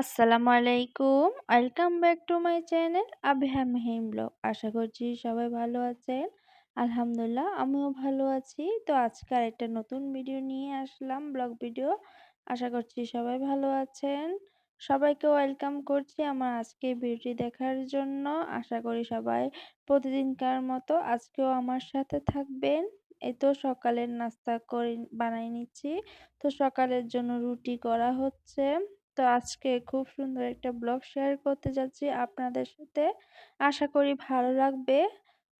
আসসালামু আলাইকুম। Welcome back to my channel Abiha Mehim blog আশা করছি সবাই ভালো আছেন। আলহামদুলিল্লাহ, আমিও ভালো আছি। তো আজকে একটা নতুন ভিডিও নিয়ে আসলাম ব্লগ ভিডিও আশা করছি সবাই ভালো আছেন। সবাইকে ওয়েলকাম করছি আমার আজকে ভিডিওটি দেখার জন্য। আশা করি সবাই প্রতিদিনকার মতো আজকেও আমার সাথে থাকবেন। এই তো সকালের নাস্তা করে বানাই নিচ্ছি। তো সকালের জন্য রুটি করা হচ্ছে। তো আজকে খুব সুন্দর একটা ব্লগ শেয়ার করতে যাচ্ছি আপনাদের সাথে। আশা করি ভালো লাগবে।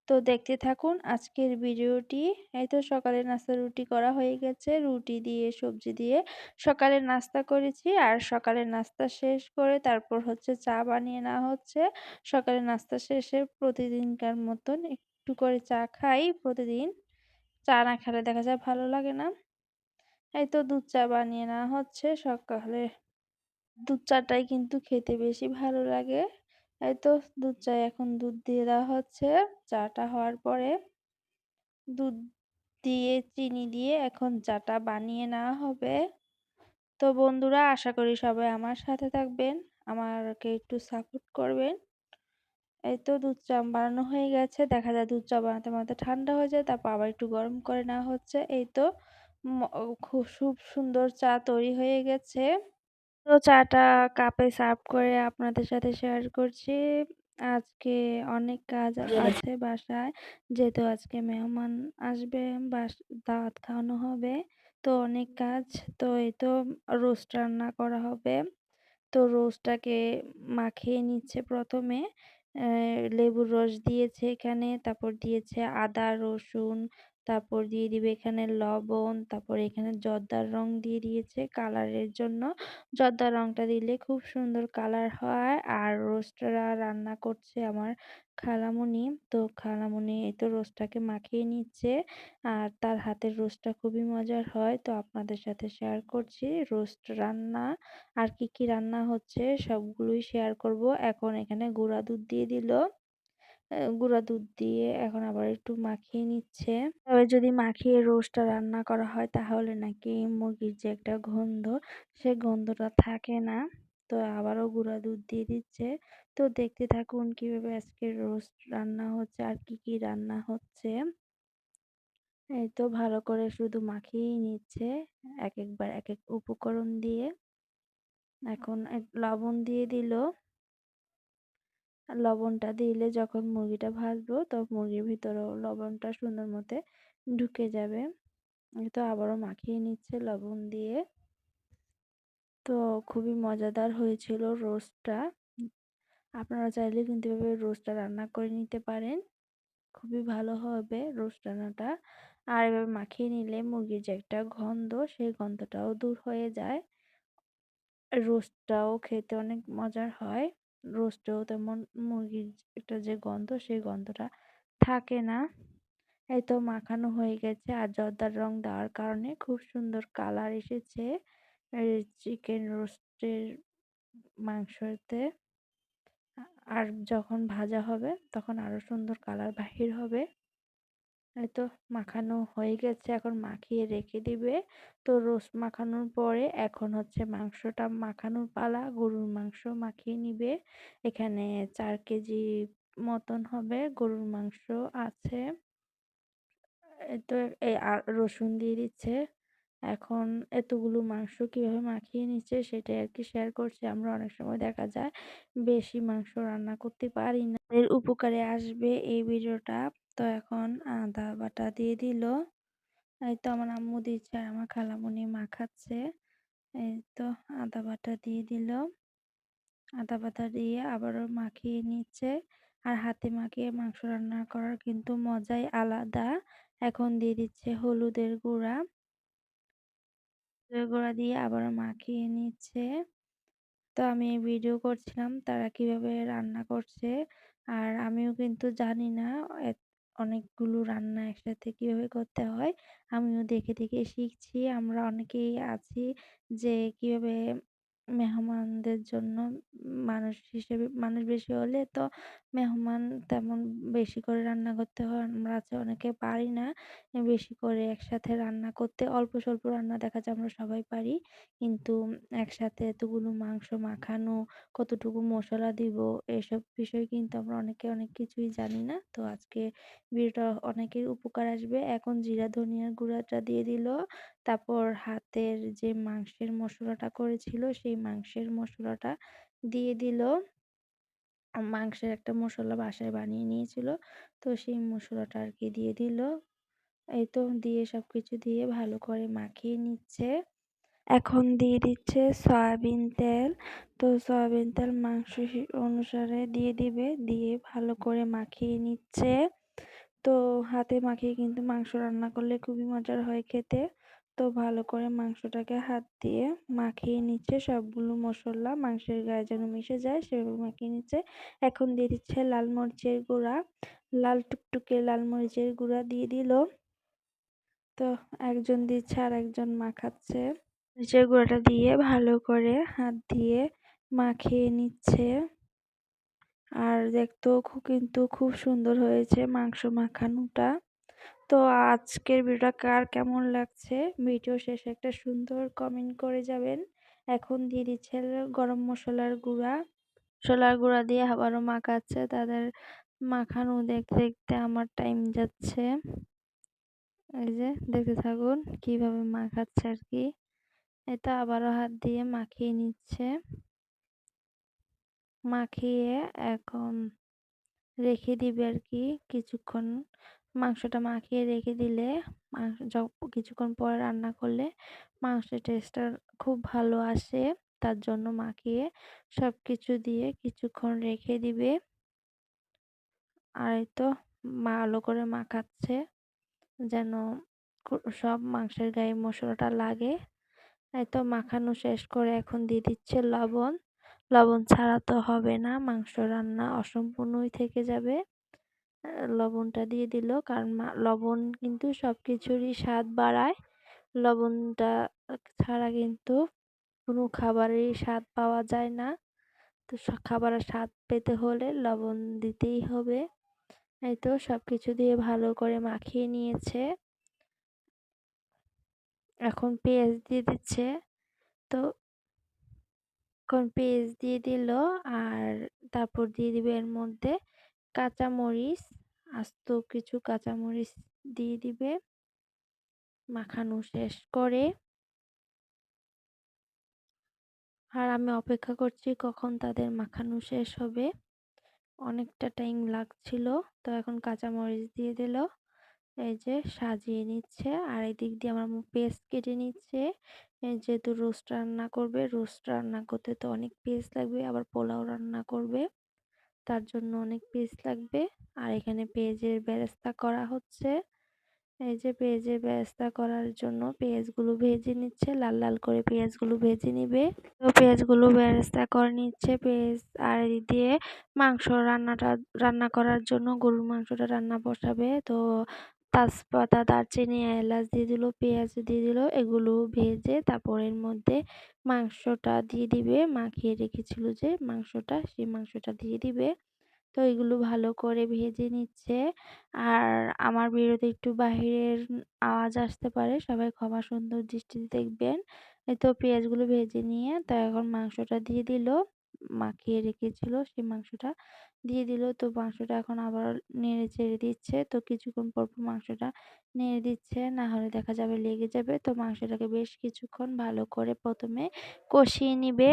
তো দেখতে থাকুন আজকের ভিডিওটি। এই তো সকালে নাস্তা রুটি করা হয়ে গেছে। রুটি দিয়ে, সবজি দিয়ে সকালে নাস্তা করেছি আর সকালে নাস্তা শেষ করে তারপর হচ্ছে চা বানিয়ে নেওয়া হচ্ছে। সকালে নাস্তা শেষে প্রতিদিনকার মতন একটু করে চা খাই প্রতিদিন। চা না খেলে দেখা যায় ভালো লাগে না। এই তো দুধ চা বানিয়ে নেওয়া হচ্ছে। সকালে দুধ চাটাই কিন্তু খেতে বেশি ভালো লাগে। এই তো দুধ চায় এখন দুধ দিয়ে দেওয়া হচ্ছে। চাটা হওয়ার পরে দুধ দিয়ে, চিনি দিয়ে এখন চাটা বানিয়ে নেওয়া হবে। তো বন্ধুরা, আশা করি সবাই আমার সাথে থাকবেন, আমাকে একটু সাপোর্ট করবেন। এই তো দুধ চা বানানো হয়ে গেছে। দেখা যায় দুধ চা বানাতে বানাতে ঠান্ডা হয়ে যায়, তারপর আবার একটু গরম করে নেওয়া হচ্ছে। এই তো খুব সুন্দর চা তৈরি হয়ে গেছে। তো চাটা কাপে সার্ভ করে আপনাদের সাথে শেয়ার করছি। আজকে অনেক কাজ আছে বাসায়। যেহেতু আজকে মেহমান আসবে বাস দাওয়াত খাওয়ানো হবে তো অনেক কাজ। তো এই তো রোস্ট রান্না করা হবে। তো রোস্টটাকে মাখিয়ে নিচ্ছে প্রথমে। লেবুর রস দিয়েছে এখানে তারপর দিয়েছে আদা রসুন তারপর দিয়ে দিবে এখানে লবণ, তারপর এখানে জর্দার রং দিয়ে দিয়েছে কালারের জন্য। জর্দার রংটা দিলে খুব সুন্দর কালার হয়। আর রোস্টরা রান্না করছে আমার খালামুনি। তো খালামুনি এই তো রোস্টটাকে মাখিয়ে নিচ্ছে। আর তার হাতের রোস্টটা খুবই মজার হয়। তো আপনাদের সাথে শেয়ার করছি রোস্ট রান্না। আর কি কি রান্না হচ্ছে সবগুলোই শেয়ার করব। এখন এখানে গুঁড়া দুধ দিয়ে দিল। গুঁড়া দুধ দিয়ে এখন আবার একটু মাখিয়ে নিচ্ছে। তবে যদি মাখিয়ে রোস্টটা রান্না করা হয় তাহলে নাকি মুরগির যে একটা গন্ধ, সে গন্ধটা থাকে না। তো আবারও গুঁড়া দুধ দিয়ে দিচ্ছে। তো দেখতে থাকুন কীভাবে আজকে রোস্ট রান্না হচ্ছে আর কি কি রান্না হচ্ছে। এই তো ভালো করে শুধু মাখিয়েই নিচ্ছে এক একবার এক এক উপকরণ দিয়ে। এখন লবণ দিয়ে দিল। লবণটা দিলে যখন মুরগিটা ভাজবো তখন মুরগির ভিতরেও লবণটা সুন্দর মতে ঢুকে যাবে। তো আবারও মাখিয়ে নিচ্ছে লবণ দিয়ে। তো খুবই মজাদার হয়েছিল রোস্টটা। আপনারা চাইলে কিন্তু এভাবে রোস্টটা রান্না করে নিতে পারেন। খুবই ভালো হবে রোস্ট রান্নাটা। আর এভাবে মাখিয়ে নিলে মুরগির যে একটা গন্ধ, সেই গন্ধটাও দূর হয়ে যায়। রোস্টটাও খেতে অনেক মজার হয়। রোস্টেও তেমন মুরগির একটা যে গন্ধ, সেই গন্ধটা থাকে না। এই তো মাখানো হয়ে গেছে আর জর্দার রং দেওয়ার কারণে খুব সুন্দর কালার এসেছে চিকেন রোস্টের মাংসতে। আর যখন ভাজা হবে তখন আরও সুন্দর কালার বাহির হবে। তো মাখানো হয়ে গেছে, এখন মাখিয়ে রেখে দিবে। তো রোস্ট মাখানোর পরে এখন হচ্ছে মাংসটা মাখানোর পালা, গরুর মাংস মাখিয়ে নিবে। এখানে চার কেজি মতন হবে গরুর মাংস আছে। তো এই রসুন দিয়ে দিচ্ছে। এখন এতগুলো মাংস কীভাবে মাখিয়ে নিচ্ছে সেটাই আর কি শেয়ার করছি। আমরা অনেক সময় দেখা যায় বেশি মাংস রান্না করতে পারি না। এর উপকারে আসবে এই ভিডিওটা। তো এখন আদা বাটা দিয়ে দিল। এই তো আমার আম্মু দিচ্ছে আর আমার খালামুনি মাখাচ্ছে এই তো আদা বাটা দিয়ে দিল। আদা বাটা দিয়ে আবারও মাখিয়ে নিচ্ছে। আর হাতে মাখিয়ে মাংস রান্না করার কিন্তু মজাই আলাদা। এখন দিয়ে দিচ্ছে হলুদের গুঁড়া। গুঁড়া দিয়ে আবারও মাখিয়ে নিচ্ছে। তো আমি ভিডিও করছিলাম, তারা কীভাবে রান্না করছে। আর আমিও কিন্তু জানি না অনেকগুলো রান্না একসাথে কীভাবে করতে হয়, আমিও দেখে দেখে শিখছি। আমরা অনেকেই আছি যে কীভাবে মেহমানদের জন্য মানুষ হিসেবে, মানুষ বেশি হলে তো মেহমান তেমন বেশি করে রান্না করতে হয়। আমরা আছে অনেকে পারি না বেশি করে একসাথে রান্না করতে। অল্প স্বল্প রান্না দেখা যায় আমরা সবাই পারি। কিন্তু একসাথে এতগুলো মাংস মাখানো, কতটুকু মশলা দিব, এসব বিষয় কিন্তু আমরা অনেকে অনেক কিছুই জানি না। তো আজকে ভিডিওটা অনেকের উপকার আসবে। এখন জিরা ধনিয়ার গুঁড়াটা দিয়ে দিল। তারপর হাতের যে মাংসের মশলাটা করেছিল, সেই মাংসের মশলাটা দিয়ে দিল। মাংসের একটা মশলা বাসায় বানিয়ে নিয়েছিল। তো সেই মশলাটা আর কি দিয়ে দিল। এই তো দিয়ে সব কিছু দিয়ে ভালো করে মাখিয়ে নিচ্ছে। এখন দিয়ে দিচ্ছে সয়াবিন তেল। তো সয়াবিন তেল মাংস অনুসারে দিয়ে দিবে। দিয়ে ভালো করে মাখিয়ে নিচ্ছে। তো হাতে মাখিয়ে কিন্তু মাংস রান্না করলে খুবই মজার হয় খেতে। তো ভালো করে মাংসটাকে হাত দিয়ে মাখিয়ে নিচ্ছে। সবগুলো মশলা মাংসের গায়ে যেন মিশে যায় সেভাবে মাখিয়ে নিচ্ছে। এখন দিয়ে দিচ্ছে লাল মরিচের গুঁড়া। লাল টুকটুকে লাল মরিচের গুঁড়া দিয়ে দিল। তো একজন দিচ্ছে আর একজন মাখাচ্ছে। মরিচের গুঁড়াটা দিয়ে ভালো করে হাত দিয়ে মাখিয়ে নিচ্ছে। আর দেখতেও কিন্তু খুব সুন্দর হয়েছে মাংস মাখানোটা। তো আজকের ভিডিওটা কার কেমন লাগছে? ভিডিও শেষে একটা সুন্দর কমেন্ট করে যাবেন। এখন দিয়ে দিচ্ছে গরম মশলার গুঁড়া। মশলার গুঁড়া দিয়ে আবারও মাখাচ্ছে। তাদের মাখানো দেখতে দেখতে আমার টাইম যাচ্ছে। এই যে দেখতে থাকুন কীভাবে মাখাচ্ছে আর কি। এটা আবারও হাত দিয়ে মাখিয়ে নিচ্ছে। মাখিয়ে এখন রেখে দিবে আর কি কিছুক্ষণ। মাংসটা মাখিয়ে রেখে দিলে মাংস কিছুক্ষণ পরে রান্না করলে মাংসের টেস্টটা খুব ভালো আসে। তার জন্য মাখিয়ে সব কিছু দিয়ে কিছুক্ষণ রেখে দিবে। আর এই তো ভালো করে মাখাচ্ছে যেন সব মাংসের গায়ে মশলাটা লাগে। এই তো মাখানো শেষ করে এখন দিয়ে দিচ্ছে লবণ। লবণ ছাড়া তো হবে না, মাংস রান্না অসম্পূর্ণই থেকে যাবে। লবণটা দিয়ে দিল। কারণ লবণ কিন্তু সব কিছুরই স্বাদ বাড়ায়। লবণটা ছাড়া কিন্তু কোনো খাবারেরই স্বাদ পাওয়া যায় না। তো খাবারের স্বাদ পেতে হলে লবণ দিতেই হবে। এই তো সব কিছু দিয়ে ভালো করে মাখিয়ে নিয়েছে। এখন পেঁয়াজ দিয়ে দিচ্ছে। তো এখন পেঁয়াজ দিয়ে দিল আর তারপর দিয়ে দিবে এর মধ্যে কাঁচামরিচ, আস্ত কিছু কাঁচামরিচ দিয়ে দিবে। মাখানো শেষ করে। আর আমি অপেক্ষা করছি কখন তাদের মাখানো শেষ হবে। অনেকটা টাইম লাগছিল, তো এখন কাঁচামরিচ দিয়ে দিল। এই যে সাজিয়ে নিচ্ছে, আর এদিক দিয়ে আমার পেস্ট কেটে নিচ্ছে। যেহেতু রোস্ট রান্না করবে রোস্ট রান্না করতে তো অনেক পেস্ট লাগবে, আবার পোলাও রান্না করবে। তার জন্য অনেক পেজ লাগবে। আর এখানে পেঁয়াজের ব্যবস্থা করা হচ্ছে। এই যে পেঁয়াজের ব্যবস্থা করার জন্য পেঁয়াজগুলো ভেজে নিচ্ছে, লাল লাল করে পেঁয়াজগুলো ভেজে নিবে। তো পেঁয়াজগুলো ব্যবস্থা করে নিচ্ছে পেঁয়াজ আর দিয়ে মাংস রান্নাটা, রান্না করার জন্য গরুর মাংসটা রান্না বসাবে। তো তেজপাতা, দারচিনি, এলাচ দিয়ে দিল, পেঁয়াজ দিয়ে দিল, এগুলো ভেজে তারপর এর মধ্যে মাংসটা দিয়ে দিবে। মাখিয়ে রেখেছিল যে মাংসটা, সেই মাংসটা দিয়ে দিবে। তো এগুলো ভালো করে ভেজে নিচ্ছে। আর আমার ভিডিওতে একটু বাহিরের আওয়াজ আসতে পারে, সবাই ক্ষমা সুন্দর দৃষ্টিতে দেখবেন। তো পেঁয়াজগুলো ভেজে নিয়ে তো এখন মাংসটা দিয়ে দিল। মাখিয়ে রেখেছিল সেই মাংসটা। দিয়ে দিল। তো মাংসটা এখন আবার নেড়ে চেড়ে দিচ্ছে। তো কিছুক্ষণ পর পর মাংসটা নেড়ে দিচ্ছে। না হলে দেখা যাবে লেগে যাবে। তো মাংসটাকে বেশ কিছুক্ষণ ভালো করে প্রথমে কষিয়ে নিবে।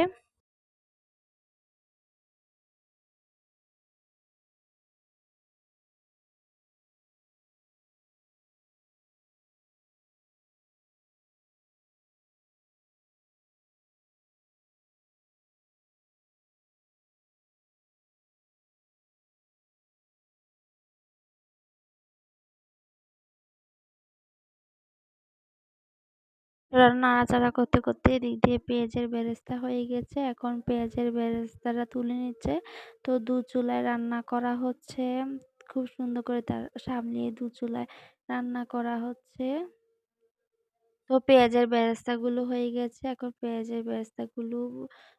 নাড়াচাড়া করতে করতে এদিক দিয়ে পেঁয়াজের বেরেস্তা হয়ে গেছে। এখন পেঁয়াজের বেরেস্তাটা তুলে নিচ্ছে। তো দু চুলায় রান্না করা হচ্ছে। খুব সুন্দর করে তার সামনে দু চুলায় রান্না করা হচ্ছে। তো পেঁয়াজের বেরেস্তাগুলো হয়ে গেছে। এখন পেঁয়াজের বেরেস্তাগুলো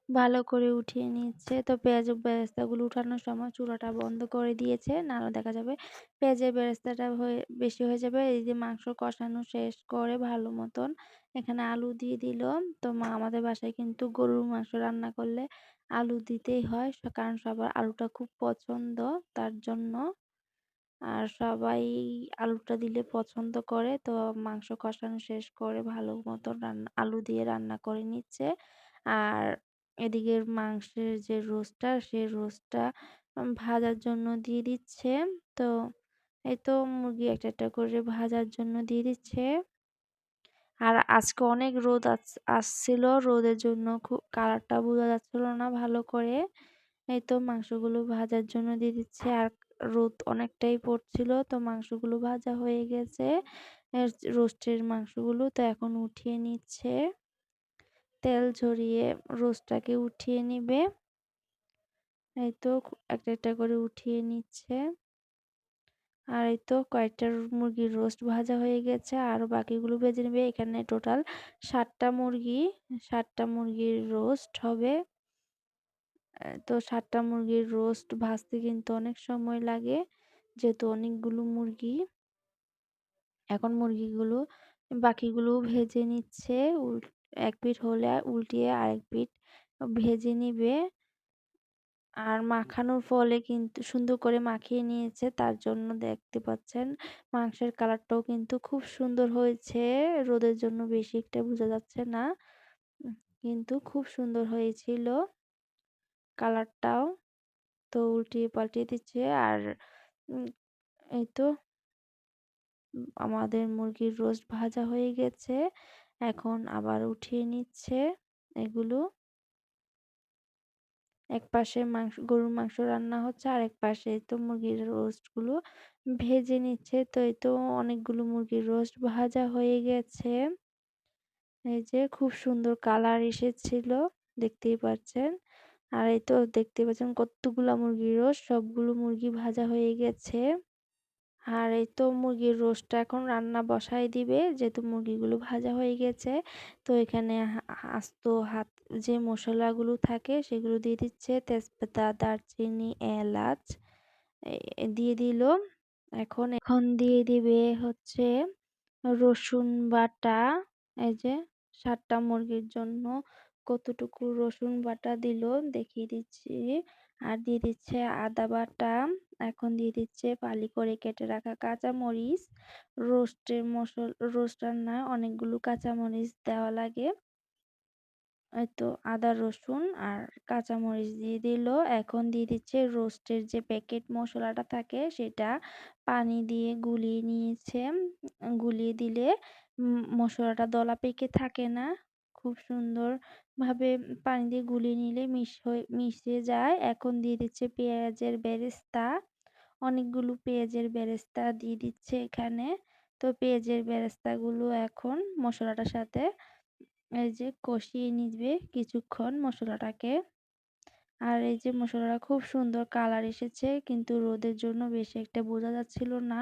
ভালো করে উঠিয়ে নিচ্ছে। তো পেঁয়াজের বেরেস্তাগুলো উঠানোর সময় চুলাটা বন্ধ করে দিয়েছে। নাহলে দেখা যাবে পেঁয়াজের বেরেস্তাটা হয়ে, বেশি হয়ে যাবে। এই যে মাংস কষানো শেষ করে ভালো মতন এখানে আলু দিয়ে দিল। তো মা আমাদের বাসায় কিন্তু গরুর মাংস রান্না করলে আলু দিতেই হয়। কারণ সবার আলুটা খুব পছন্দ তার জন্য। আর সবাই আলুটা দিলে পছন্দ করে। তো মাংস কষানো শেষ করে ভালো মতো রান্না আলু দিয়ে রান্না করে নিচ্ছে। আর এদিকে মাংসের যে রোস্টটা, সেই রোস্টটা ভাজার জন্য দিয়ে দিচ্ছে। তো এই তো মুরগি একটা একটা করে ভাজার জন্য দিয়ে দিচ্ছে। আর আজকে অনেক রোদ আসছিল। রোদের জন্য খুব কালারটা বোঝা যাচ্ছিল না ভালো করে। এই তো মাংসগুলো ভাজার জন্য দিয়ে দিচ্ছে। আর রোদ অনেকটাই পড়ছিল, তো মাংসগুলো ভাজা হয়ে গেছে। রোস্টের মাংসগুলো তো এখন উঠিয়ে নিচ্ছে। তেল ঝরিয়ে রোস্টটাকে উঠিয়ে নিবে। এই তো একটা একটা করে উঠিয়ে নিচ্ছে। আর এই তো কয়েকটা মুরগির রোস্ট ভাজা হয়ে গেছে। আর বাকিগুলো ভেজে নেবে। এখানে টোটাল ষাটটা মুরগি ষাটটা মুরগির রোস্ট হবে। তো সাতটা মুরগির রোস্ট ভাজতে কিন্তু অনেক সময় লাগে। যেহেতু অনেকগুলো মুরগি। এখন মুরগিগুলো বাকিগুলো ভেজে নিচ্ছে। এক পিঠ হলে উল্টিয়ে আরেক পিঠ ভেজে নিবে। আর মাখানোর ফলে কিন্তু, সুন্দর করে মাখিয়ে নিয়েছে। তার জন্য দেখতে পাচ্ছেন, মাংসের কালারটাও কিন্তু খুব সুন্দর হয়েছে। রোদের জন্য বেশি একটা বোঝা যাচ্ছে না। কিন্তু খুব সুন্দর হয়েছিল। কালারটাও তো উল্টিয়ে পাল্টিয়ে দিচ্ছে। আর এই তো আমাদের মুরগির রোস্ট ভাজা হয়ে গেছে। এখন আবার উঠিয়ে নিচ্ছে এগুলো। এক পাশে মাংস, গরুর মাংস রান্না হচ্ছে আর এক পাশে তো মুরগির রোস্টগুলো ভেজে নিচ্ছে। তো এই তো অনেকগুলো মুরগির রোস্ট ভাজা হয়ে গেছে। এই যে খুব সুন্দর কালার এসেছিল, দেখতেই পাচ্ছেন। আর এই তো দেখতে পাচ্ছেন কতগুলো মুরগির রোস্ট, সবগুলো মুরগি ভাজা হয়ে গেছে। আর এই তো মুরগির রোস্টটা এখন রান্না বসাই দিবে, যেহেতু মুরগিগুলো ভাজা হয়ে গেছে। তো এখানে আস্ত হাত, যে মশলাগুলো থাকে সেগুলো দিয়ে দিচ্ছে, তেজপাতা, দারচিনি, এলাচ দিয়ে দিল। এখন এখন দিয়ে দিবে হচ্ছে রসুন বাটা, এই যে সাতটা মুরগির জন্য কতটুকু রসুন বাটা দিল দেখিয়ে দিচ্ছি। আর দিয়ে দিচ্ছে আদা বাটা, এখন দিয়ে দিচ্ছে পালি করে কেটে রাখা কাঁচা মরিচ রোস্টের মশল, রোস্ট রান্নায় অনেকগুলো কাঁচা মরিচ দেওয়া লাগে। তো আদা, রসুন আর কাঁচামরিচ দিয়ে দিল। এখন দিয়ে দিচ্ছে রোস্টের যে প্যাকেট মশলাটা থাকে সেটা পানি দিয়ে গুলিয়ে নিয়েছে। গুলিয়ে দিলে মশলাটা দলা পেকে থাকে না। খুব সুন্দরভাবে পানি দিয়ে গুলিয়ে নিলে মিশ হয়ে, মিশে যায়। এখন দিয়ে দিচ্ছে পেঁয়াজের বেরেস্তা। অনেকগুলো পেঁয়াজের বেরেস্তা দিয়ে দিচ্ছে এখানে। তো পেঁয়াজের বেরেস্তাগুলো এখন মশলাটার সাথে এই যে কষিয়ে নিবে কিছুক্ষণ মশলাটাকে। আর এই যে মশলাটা খুব সুন্দর কালার এসেছে, কিন্তু রোদের জন্য বেশি একটা বোঝা যাচ্ছিল না।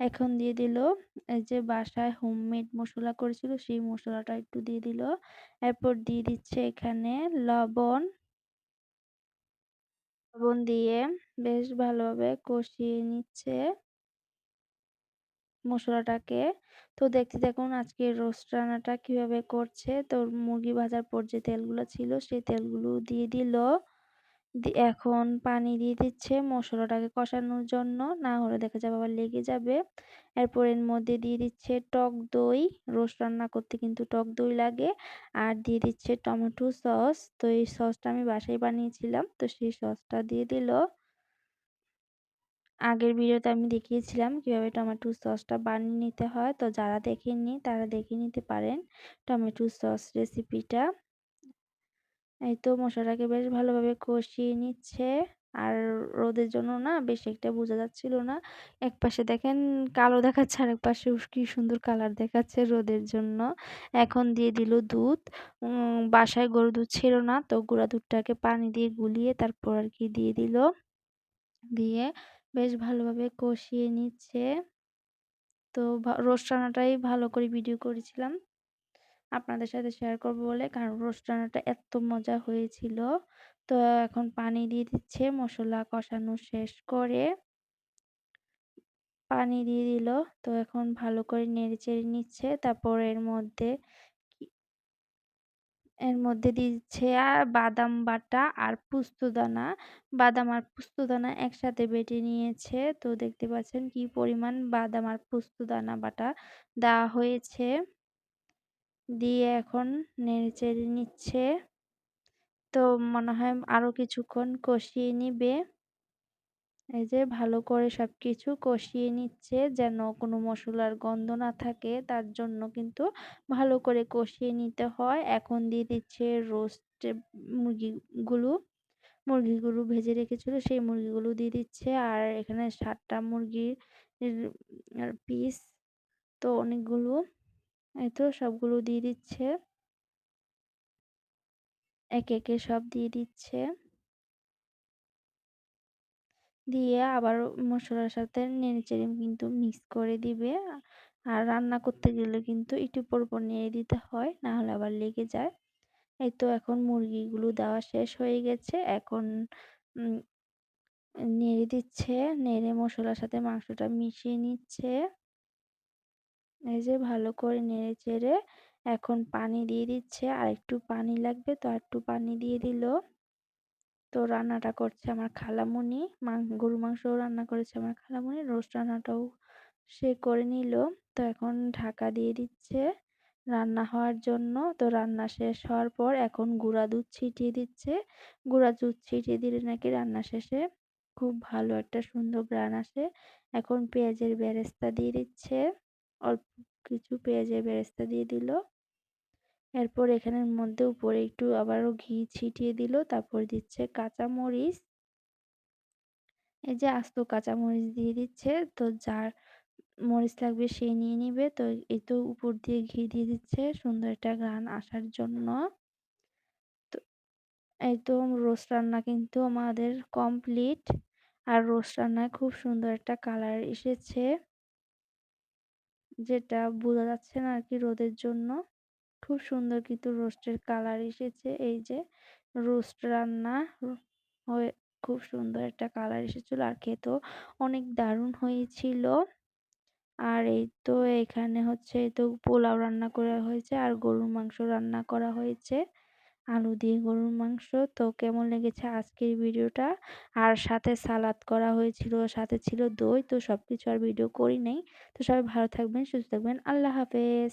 এখন দিয়ে দিল, এই যে বাসায় হোমমেড মশলা করেছিল, সেই মশলাটা একটু দিয়ে দিল। এরপর দিয়ে দিচ্ছে এখানে লবণ। লবণ দিয়ে বেশ ভালোভাবে কষিয়ে নিচ্ছে মশলাটাকে। তো দেখতে দেখুন আজকে রোস্ট রান্নাটা কীভাবে করছে। তো মুরগি ভাজার পর যে তেলগুলো ছিল, সেই তেলগুলো দিয়ে দিল। এখন পানি দিয়ে দিচ্ছে মশলাটাকে কষানোর জন্য। না হলে দেখা যাবে আবার লেগে যাবে। এরপর এর মধ্যে দিয়ে দিচ্ছে টক দই। রোস্ট রান্না করতে কিন্তু টক দই লাগে। আর দিয়ে দিচ্ছে টমেটো সস। তো এই সসটা আমি বাসায় বানিয়েছিলাম। তো সেই সসটা দিয়ে দিল। আগের ভিডিওতে আমি দেখিয়েছিলাম কীভাবে টমেটো সসটা বানিয়ে নিতে হয়। তো যারা দেখেননি তারা দেখে নিতে পারেন টমেটো সস রেসিপিটা। এই তো মশলাটাকে বেশ ভালোভাবে কষিয়ে নিচ্ছে। আর রোদের জন্য না বেশ একটা বোঝা যাচ্ছিল না। এক পাশে দেখেন কালো দেখাচ্ছে আর এক পাশে কি সুন্দর কালার দেখাচ্ছে রোদের জন্য। এখন দিয়ে দিল দুধ। বাসায় গরু দুধ ছিল না, তো গুঁড়া দুধটাকে পানি দিয়ে গুলিয়ে তারপর আর কি দিয়ে দিল। দিয়ে বেশ ভালোভাবে কষিয়ে নিচ্ছে। তো রোস্ট রান্নাটাই ভালো করে ভিডিও করেছিলাম। আপনাদের সাথে শেয়ার করব বলে। কারণ রোস্ট রান্নাটা এত মজা হয়েছিল। তো এখন পানি দিয়ে দিচ্ছে, মশলা কষানো শেষ করে পানি দিয়ে দিল। তো এখন ভালো করে নেড়ে চেড়ে নিচ্ছে। তারপর এর মধ্যে এর মধ্যে দিচ্ছে আর বাদাম বাটা আর পুস্তদানা বাদাম আর পুস্তদানা একসাথে বেটে নিয়েছে। তো দেখতে পাচ্ছেন কি পরিমাণ বাদাম আর পুস্তদানা বাটা দেওয়া হয়েছে। দিয়ে এখন নেড়ে চেড়ে নিচ্ছে। তো মনে হয় আরও কিছুক্ষণ কষিয়ে নিবে। এই যে ভালো করে সব কিছু কষিয়ে নিচ্ছে যেন কোনো মশলার গন্ধ না থাকে, তার জন্য কিন্তু ভালো করে কষিয়ে নিতে হয়। এখন দিয়ে দিচ্ছে রোস্ট মুরগিগুলো। মুরগিগুলো ভেজে রেখেছিল, সেই মুরগিগুলো দিয়ে দিচ্ছে। আর এখানে সাতটা মুরগির পিস তো অনেকগুলো এই তো সবগুলো দিয়ে দিচ্ছে। একে একে সব দিয়ে দিচ্ছে। দিয়ে আবার মশলার সাথে নেড়েচেড়ে কিন্তু মিক্স করে দিবে। আর রান্না করতে গেলে কিন্তু একটু পর পর নেড়ে দিতে হয় না হলে আবার লেগে যায়। এই তো এখন মুরগিগুলো দেওয়া শেষ হয়ে গেছে। এখন নেড়ে দিচ্ছে, নেড়ে মশলার সাথে মাংসটা মিশিয়ে নিচ্ছে। এই যে ভালো করে নেড়ে চেড়ে এখন পানি দিয়ে দিচ্ছে। আর একটু পানি লাগবে তো একটু পানি দিয়ে দিল। তো রান্নাটা করছে আমার খালামুনি। গরু মাংসও রান্না করেছে আমার খালামুনি। রোস্ট রান্নাটাও সে করে নিল। তো এখন ঢাকা দিয়ে দিচ্ছে রান্না হওয়ার জন্য। তো রান্না শেষ হওয়ার পর এখন গুঁড়া দুধ ছিটিয়ে দিচ্ছে। গুঁড়া দুধ ছিটিয়ে দিলে নাকি রান্না শেষে খুব ভালো একটা সুন্দর গ্রান আসে। এখন পেঁয়াজের বেরেস্তা দিয়ে দিচ্ছে। অল্প কিছু পেঁয়াজের বেরেস্তা দিয়ে দিল। এরপর এখানের মধ্যে উপরে একটু আবারও ঘি ছিটিয়ে দিল। তারপর দিচ্ছে কাঁচা মরিচ এই যে আস্ত কাঁচা মরিচ দিয়ে দিচ্ছে। তো যার মরিচ লাগবে সে নিয়ে নিবে। তো এই তো উপর দিয়ে ঘি দিয়ে দিচ্ছে। সুন্দর একটা গান আসার জন্য। তো এই তো রোস্ট রান্না কিন্তু আমাদের কমপ্লিট। আর রোস্ট রান্নায় খুব সুন্দর একটা কালার এসেছে। যেটা বোঝা যাচ্ছে না আর কি রোদের জন্য। খুব সুন্দর কিন্তু রোস্টের কালার এসেছে। এই যে রোস্ট রান্না হয়ে খুব সুন্দর একটা কালার এসেছিল আর খেতেও অনেক দারুণ হয়েছিল। আর এই তো এখানে হচ্ছে এই তো পোলাও রান্না করা হয়েছে আর গরুর মাংস রান্না করা হয়েছে। আলু দিয়ে গরুর মাংস। তো কেমন লেগেছে আজকের ভিডিওটা? আর সাথে সালাদ করা হয়েছিল, সাথে ছিল দই। তো সব কিছু আর ভিডিও করি নাই। তো সবাই ভালো থাকবেন, সুস্থ থাকবেন। আল্লাহ হাফেজ।